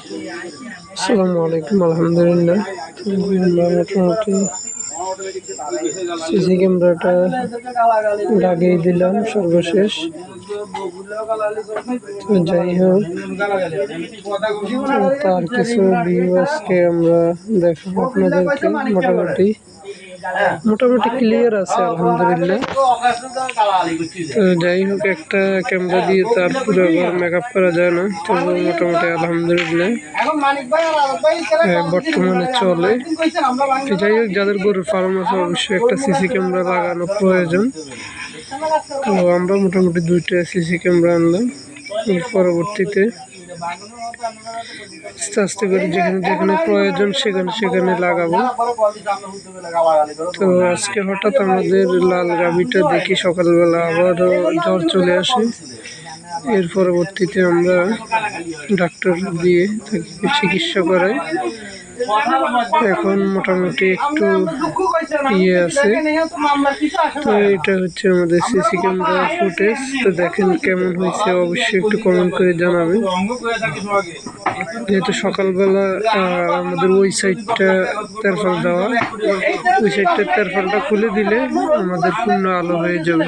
আসসালামু আলাইকুম, আলহামদুলিল্লাহ। মোটামুটি সিসি ক্যামেরাটা লাগিয়ে দিলাম সর্বশেষ। তো যাই হোক, তার কিছু ভিউ আজকে আমরা দেখাবো আপনাদেরকে মোটামুটি। মোটামুটি ক্লিয়ার আছে আলহামদুলিল্লাহ। যাই হোক একটা ক্যামেরা দিয়ে তার পুরো মেকআপ করা যায় না তবুও মোটামুটি আলহামদুলিল্লাহ। হ্যাঁ, বর্তমানে চলে। যাই হোক যাদের গরুর ফার্ম আছে অবশ্যই একটা সিসি ক্যামেরা লাগানো প্রয়োজন। তো আমরা মোটামুটি দুইটা সিসি ক্যামেরা আনলাম পরবর্তীতে আস্তে আস্তে করে যেখানে যেখানে প্রয়োজন সেখানে সেখানে লাগাবো। তো আজকে হঠাৎ আমাদের লাল গাভিটা দেখি সকালবেলা আবারও জ্বর চলে আসে। এর পরবর্তীতে আমরা ডাক্তার দিয়ে তাকে চিকিৎসা করাই। এখন মোটামুটি একটু ইয়ে আছে। তো এটা হচ্ছে আমাদের সিসি ক্যামেরা ফুটেজ। তো দেখেন কেমন হয়েছে, অবশ্যই একটু কমেন্ট করে জানাবেন। যেহেতু সকালবেলা আমাদের ওই সাইডটা তেরফল দেওয়া, ওই সাইডটা তেরফলটা খুলে দিলে আমাদের পূর্ণ আলো হয়ে যাবে।